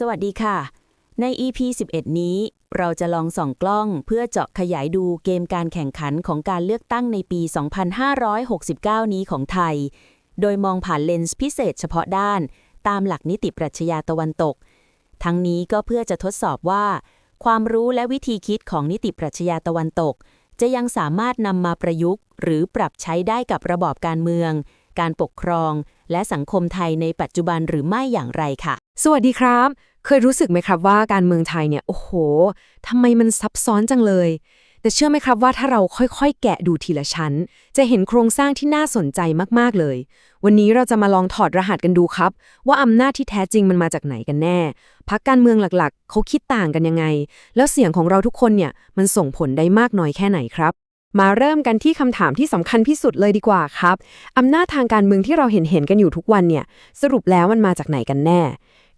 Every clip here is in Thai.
สวัสดีค่ะ ใน EP 11 นี้ เราจะลองส่องกล้องเพื่อเจาะขยายดูเกมการแข่งขันของการเลือกตั้งในปี 2569 นี้ของไทย โดยมองผ่านเลนส์พิเศษเฉพาะด้าน ตามหลักนิติปรัชญาตะวันตก ทั้งนี้ก็เพื่อจะทดสอบว่า ความรู้และวิธีคิดของนิติปรัชญาตะวันตก จะยังสามารถนำมาประยุกต์ หรือปรับใช้ได้กับระบอบการเมือง การปกครอง และสังคมไทยในปัจจุบันหรือไม่อย่างไรค่ะ สวัสดีครับ เคยรู้สึกไหมครับว่าการเมืองไทยเนี่ย โอ้โห ทำไมมันซับซ้อนจังเลย แต่เชื่อไหมครับว่าถ้าเราค่อยๆ แกะดูทีละชั้น จะเห็นโครงสร้างที่น่าสนใจมากๆเลย วันนี้เราจะมาลองถอดรหัสกันดูครับ ว่าอำนาจที่แท้จริงมันมาจากไหนกันแน่ พักการเมืองหลักๆ เขาคิดต่างกันยังไง แล้วเสียงของเราทุกคนเนี่ย มันส่งผลได้มากน้อยแค่ไหนครับ มาเริ่มกันที่คำถามที่สำคัญที่สุดเลยดีกว่าครับอำนาจทางการเมืองที่เราเห็นเห็นกันอยู่ทุกวันเนี่ย สรุปแล้วมันมาจากไหนกันแน่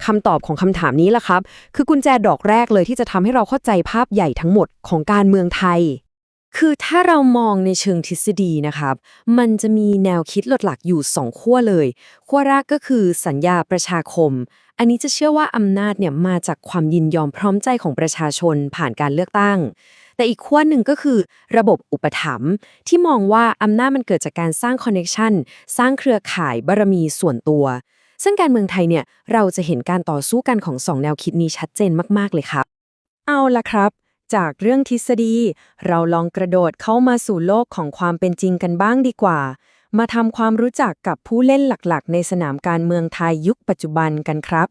คำตอบของคำถามนี้ล่ะครับ คือกุญแจดอกแรกเลยที่จะทำให้เราเข้าใจภาพใหญ่ทั้งหมดของการเมืองไทย คือถ้าเรามองในเชิงทฤษฎีนะครับ มันจะมีแนวคิดหลักๆอยู่สองขั้วเลยขั้วแรกก็คือสัญญาประชาคม อันนี้จะเชื่อว่าอำนาจเนี่ยมาจากความยินยอมพร้อมใจของประชาชนผ่านการเลือกตั้ง แต่อีกขั้วหนึ่งก็คือ ระบบอุปถัมภ์ที่มองว่าอำนาจมันเกิดจากการสร้างคอนเน c ชันสร้างเครือข่ายบารมีส่วนตัว ซึ่งการเมืองไทยเนี่ยเราจะเห็นการต่อสู้กันของสองแนวคิดนี้ชัดเจนมากๆเลยครับ เอาละครับ จากเรื่องทฤษฎี เราลองกระโดดเข้ามาสู่โลกของความเป็นจริงกันบ้างดีกว่า มาทำความรู้จักกับผู้เล่นหลักๆ ในสนามการเมืองไทยยุคปัจจุบันกันครับ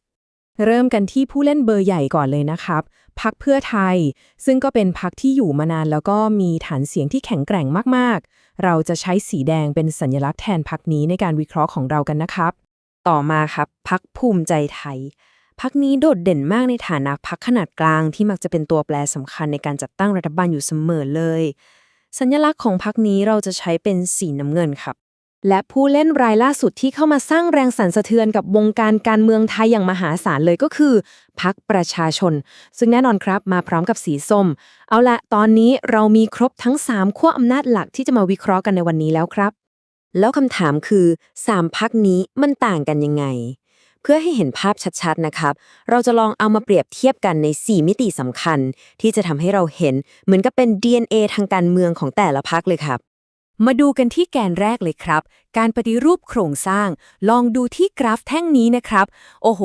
เริ่มกันที่ผู้เล่นเบอร์ใหญ่ก่อนเลยนะครับพักเพื่อไทย ซึ่งก็เป็นพักที่อยู่มานานแล้วก็มีฐานเสียงที่แข็งแกร่งมากๆ เราจะใช้สีแดงเป็นสัญลักษณ์แทนพักนี้ในการวิเคราะห์ของเรากันนะครับ ต่อมาครับพักภูมิใจไทยพักนี้โดดเด่นมากในฐานะพักขนาดกลางที่มักจะเป็นตัวแปรสำคัญในการจัดตั้งรัฐบาลอยู่เสมอเลย สัญลักษณ์ของพักนี้เราจะใช้เป็นสีน้ำเงินครับ และผู้เล่นรายล่าสุดที่เข้ามาสร้างแรงสั่นสะเทือนกับวงการการเมืองไทยอย่างมหาศาลเลยก็คือพักประชาชน ซึ่งแน่นอนครับมาพร้อมกับสีส้ม เอาละตอนนี้เรามีครบทั้ง 3ขั้วอำนาจหลักที่จะมาวิเคราะห์กันในวันนี้แล้วครับ แล้วคำถามคือ 3พักนี้มันต่างกันยังไง เพื่อให้เห็นภาพชัดๆนะครับ เราจะลองเอามาเปรียบเทียบกันใน 4 มิติสำคัญ ที่จะทำให้เราเห็นเหมือนกับเป็น DNA ทางการเมืองของแต่ละพักเลยครับ มาดูกันที่แกนแรกเลยครับ การปฏิรูปโครงสร้าง ลองดูที่กราฟแท่งนี้นะครับ โอ้โห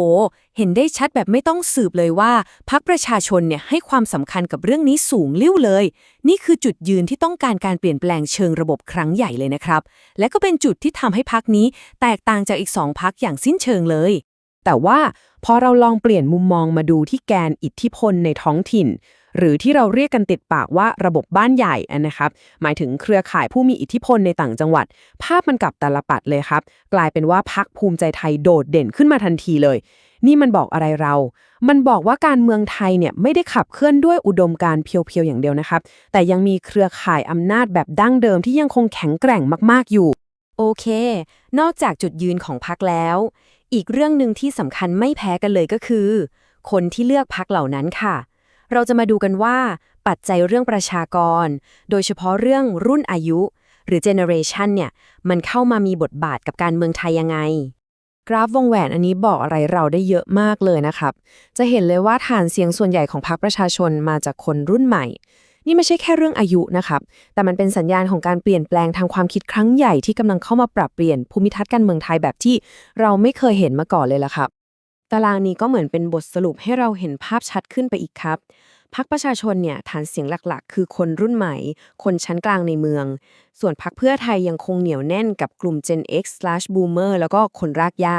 เห็นได้ชัดแบบไม่ต้องสืบเลยว่าพักประชาชนเนี่ยให้ความสำคัญกับเรื่องนี้สูงลิ่วเลย นี่คือจุดยืนที่ต้องการการเปลี่ยนแปลงเชิงระบบครั้งใหญ่เลยนะครับ และก็เป็นจุดที่ทำให้พักนี้แตกต่างจากอีกสองพักอย่างสิ้นเชิงเลย แต่ว่าพอเราลองเปลี่ยนมุมมองมาดูที่แกนอิทธิพลในท้องถิ่น หรือที่เราเรียกกันติดปากว่าระบบบ้านใหญ่นะครับ หมายถึงเครือข่ายผู้มีอิทธิพลในต่างจังหวัด ภาพมันกลับตลปัดเลยครับ กลายเป็นว่าพักภูมิใจไทยโดดเด่นขึ้นมาทันทีเลย นี่มันบอกอะไรเรา มันบอกว่าการเมืองไทยเนี่ยไม่ได้ขับเคลื่อนด้วยอุดมการเพียวๆอย่างเดียวนะครับ แต่ยังมีเครือข่ายอำนาจแบบดั้งเดิมที่ยังคงแข็งแกร่งมากๆอยู่ โอเค นอกจากจุดยืนของพักแล้ว อีกเรื่องหนึ่งที่สำคัญไม่แพ้กันเลยก็คือ คนที่เลือกพักเหล่านั้นค่ะ เราจะมาดูกันว่า ปัจจัยเรื่องประชากร โดยเฉพาะเรื่องรุ่นอายุ หรือ generation เนี่ย มันเข้ามามีบทบาทกับการเมืองไทยยังไง กราฟวงแหวนอันนี้บอกอะไรเราได้เยอะมากเลยนะครับ จะเห็นเลยว่าฐานเสียงส่วนใหญ่ของพรรคประชาชนมาจากคนรุ่นใหม่ นี่ไม่ใช่แค่เรื่องอายุนะครับ แต่มันเป็นสัญญาณของการเปลี่ยนแปลงทางความคิดครั้งใหญ่ที่กำลังเข้ามาปรับเปลี่ยนภูมิทัศน์การเมืองไทยแบบที่เราไม่เคยเห็นมาก่อนเลยล่ะครับ ตารางนี้ก็เหมือนเป็นบทสรุปให้เราเห็นภาพชัดขึ้นไปอีกครับพรรคประชาชนเนี่ยฐานเสียงหลักๆ คือคนรุ่นใหม่ คนชั้นกลางในเมือง ส่วนพรรคเพื่อไทยยังคงเหนียวแน่นกับกลุ่ม Gen X/Boomer แล้วก็คนรากหญ้า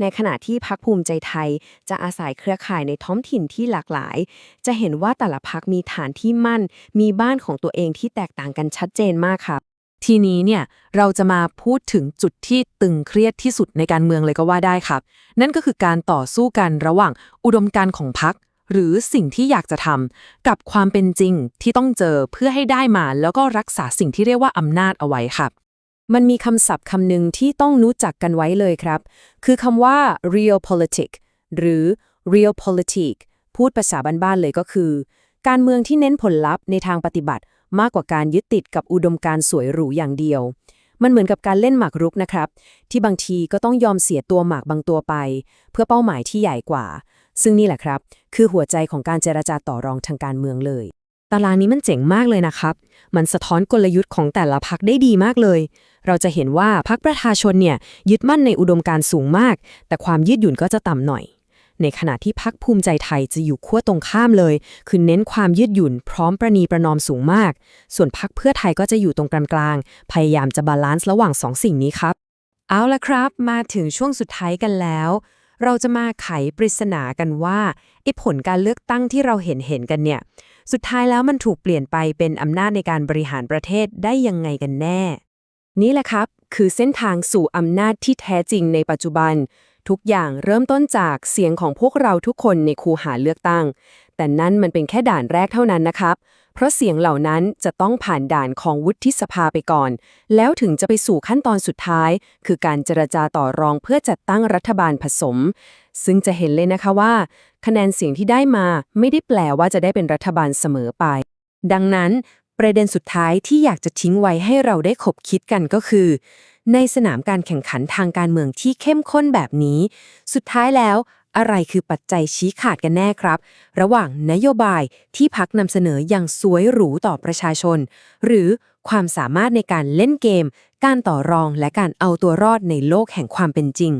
ในขณะที่พรรคภูมิใจไทยจะอาศัยเครือข่ายในท้องถิ่นที่หลากหลาย จะเห็นว่าแต่ละพรรคมีฐานที่มั่น มีบ้านของตัวเองที่แตกต่างกันชัดเจนมากครับ ทีนี้เนี่ยเราจะมาพูดถึงจุดที่ตึงเครียดที่สุดในการเมืองเลยก็ว่าได้ครับ นั่นก็คือการต่อสู้กันระหว่างอุดมการณ์ของพรรคหรือสิ่งที่อยากจะทำกับความเป็นจริงที่ต้องเจอเพื่อให้ได้มา แล้วก็รักษาสิ่งที่เรียกว่าอำนาจเอาไว้ครับ มันมีคำศัพท์คำหนึ่งที่ต้องรู้จักกันไว้เลยครับ คือคำว่า real politics หรือ real politic พูดภาษาบ้านๆเลยก็คือ การเมืองที่เน้นผลลัพธ์ในทางปฏิบัติ มากกว่าการยึดติดกับอุดมการณ์สวยหรูอย่างเดียว มันเหมือนกับการเล่นหมากรุกนะครับ ที่บางทีก็ต้องยอมเสียตัวหมากบางตัวไป เพื่อเป้าหมายที่ใหญ่กว่า ซึ่งนี่แหละครับ คือหัวใจของการเจรจาต่อรองทางการเมืองเลยตารางนี้มันเจ๋งมากเลยนะครับ มันสะท้อนกลยุทธ์ของแต่ละพักได้ดีมากเลย เราจะเห็นว่าพักประชาชนเนี่ยยึดมั่นในอุดมการณ์สูงมาก แต่ความยืดหยุ่นก็จะต่ำหน่อย ในขณะที่พักภูมิใจไทยจะอยู่ขั้วตรงข้ามเลย คือเน้นความยืดหยุ่นพร้อมประนีประนอมสูงมาก ส่วนพักเพื่อไทยก็จะอยู่ตรงกลางๆ พยายามจะบาลานซ์ระหว่างสองสิ่งนี้ครับ เอาละครับ มาถึงช่วงสุดท้ายกันแล้ว เราจะมาไขปริศนากันว่าไอ้ผลการเลือกตั้งที่เราเห็นเห็นกันเนี่ย สุดท้ายแล้วมันถูกเปลี่ยนไปเป็นอำนาจในการบริหารประเทศได้ยังไงกันแน่ นี่แหละครับคือเส้นทางสู่อำนาจที่แท้จริงในปัจจุบัน ทุกอย่างเริ่มต้นจากเสียงของพวกเราทุกคนในคูหาเลือกตั้ง แต่นั่นมันเป็นแค่ด่านแรกเท่านั้นนะครับ เพราะเสียงเหล่านั้นจะต้องผ่านด่านของวุฒิสภาไปก่อน แล้วถึงจะไปสู่ขั้นตอนสุดท้าย คือการเจรจาต่อรองเพื่อจัดตั้งรัฐบาลผสม ซึ่งจะเห็นเลยนะคะว่า คะแนนเสียงที่ได้มาไม่ได้แปลว่าจะได้เป็นรัฐบาลเสมอไป ดังนั้น ประเด็นสุดท้ายที่อยากจะทิ้งไว้ให้เราได้ขบคิดกันก็คือ ในสนามการแข่งขันทางการเมืองที่เข้มข้นแบบนี้ สุดท้ายแล้วอะไรคือปัจจัยชี้ขาดกันแน่ครับ ระหว่างนโยบายที่พักนำเสนออย่างสวยหรูต่อประชาชน หรือความสามารถในการเล่นเกม การต่อรองและการเอาตัวรอดในโลกแห่งความเป็นจริง